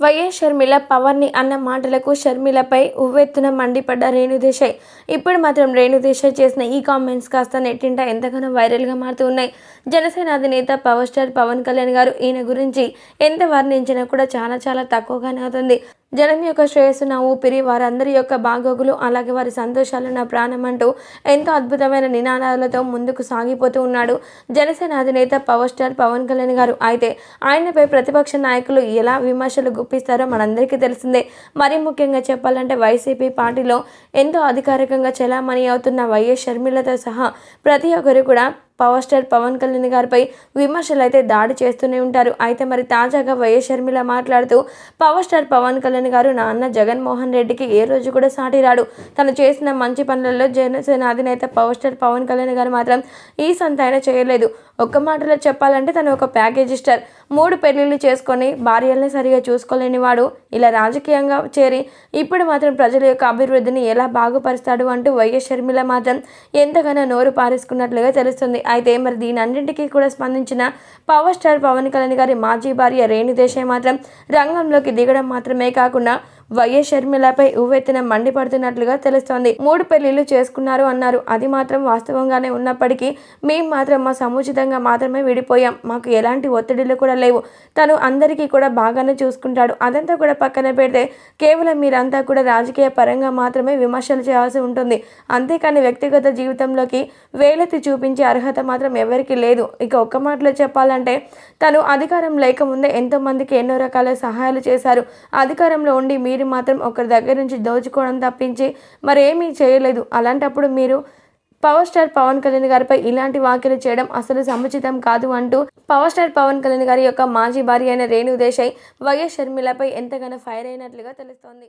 YS Sharmila పవర్ని అన్న మాటలకు షర్మిలపై ఉవ్వెత్తున మండిపడ్డ రేణుదేశాయ్ ఇప్పుడు మాత్రం రేణుదేశాయ్ చేసిన ఈ కామెంట్స్ కాస్త నెట్టింట ఎంతగానో వైరల్గా మారుతూ ఉన్నాయి. జనసేన అధినేత పవర్ స్టార్ పవన్ కళ్యాణ్ గారు ఈయన గురించి ఎంత వర్ణించినా కూడా చాలా చాలా తక్కువగానే అవుతుంది. జనం యొక్క శ్రేయస్సు నా ఊపిరి వారందరి యొక్క బాగోగులు అలాగే వారి సంతోషాలు నా ప్రాణం అంటూ ఎంతో అద్భుతమైన నినాదాలతో ముందుకు సాగిపోతూ ఉన్నాడు. జనసేన అధినేత పవర్ స్టార్ పవన్ కళ్యాణ్ గారు. అయితే ఆయనపై ప్రతిపక్ష నాయకులు ఎలా విమర్శలు గుప్పిస్తారో మనందరికీ తెలిసిందే. మరీ ముఖ్యంగా చెప్పాలంటే వైసీపీ పార్టీలో ఎంతో అధికారికంగా చెలామణి అవుతున్న వైఎస్ షర్మిలతో సహా ప్రతి ఒక్కరు కూడా పవర్ స్టార్ పవన్ కళ్యాణ్ గారిపై విమర్శలు అయితే దాడి చేస్తూనే ఉంటారు. అయితే మరి తాజాగా వైఎస్ షర్మిల మాట్లాడుతూ పవర్ స్టార్ పవన్ కళ్యాణ్ గారు నా అన్న జగన్మోహన్ రెడ్డికి ఏ రోజు కూడా సాటి రాడు. తను చేసిన మంచి పనులలో జనసేన అధినేత పవర్ స్టార్ పవన్ కళ్యాణ్ గారు మాత్రం ఈ సంతైన చేయలేదు. ఒక్క మాటలో చెప్పాలంటే తను ఒక ప్యాకేజీ స్టార్. మూడు పెళ్ళిళ్ళు చేసుకొని భార్యల్ని సరిగా చూసుకోలేని వాడు ఇలా రాజకీయంగా చేరి ఇప్పుడు మాత్రం ప్రజల యొక్క అభివృద్ధిని ఎలా బాగుపరుస్తాడు అంటూ వైఎస్ షర్మిల మాత్రం ఎంతగానో నోరు పారేసుకున్నట్లుగా తెలుస్తుంది. అయితే మరి దీనన్నింటికీ కూడా స్పందించిన పవర్ స్టార్ పవన్ కళ్యాణ్ గారి మాజీ భార్య రేణు దేశాయ్ మాత్రం రంగంలోకి దిగడం మాత్రమే కాకుండా వైఎస్ షర్మిలపై ఉవ్వెత్తిన మండిపడుతున్నట్లుగా తెలుస్తోంది. మూడు పెళ్ళిళ్ళు చేసుకున్నారు అన్నారు. అది మాత్రం వాస్తవంగానే ఉన్నప్పటికీ మేము మాత్రం మా సముచితంగా మాత్రమే విడిపోయాం. మాకు ఎలాంటి ఒత్తిడిలు కూడా లేవు. తను అందరికీ కూడా బాగానే చూసుకుంటాడు. అదంతా కూడా పక్కన పెడితే కేవలం మీరంతా కూడా రాజకీయ పరంగా మాత్రమే విమర్శలు చేయాల్సి ఉంటుంది. అంతేకాని వ్యక్తిగత జీవితంలోకి వేలెత్తి చూపించే అర్హత మాత్రం ఎవరికీ లేదు. ఇక ఒక్క మాటలో చెప్పాలంటే తను అధికారం లేకముందే ఎంతో మందికి ఎన్నో రకాల సహాయాలు చేశారు. అధికారంలో ఉండి మీరు మీరు మాత్రం ఒకరి దగ్గర నుంచి దోచుకోవడం తప్పించి మరేమీ చేయలేదు. అలాంటప్పుడు మీరు పవర్ స్టార్ పవన్ కళ్యాణ్ గారిపై ఇలాంటి వ్యాఖ్యలు చేయడం అసలు సముచితం కాదు అంటూ పవర్ స్టార్ పవన్ కళ్యాణ్ గారి యొక్క మాజీ భార్య అయిన రేణు దేశాయ్ వైఎస్ షర్మిలపై ఎంతగానో ఫైర్ అయినట్లుగా తెలుస్తోంది.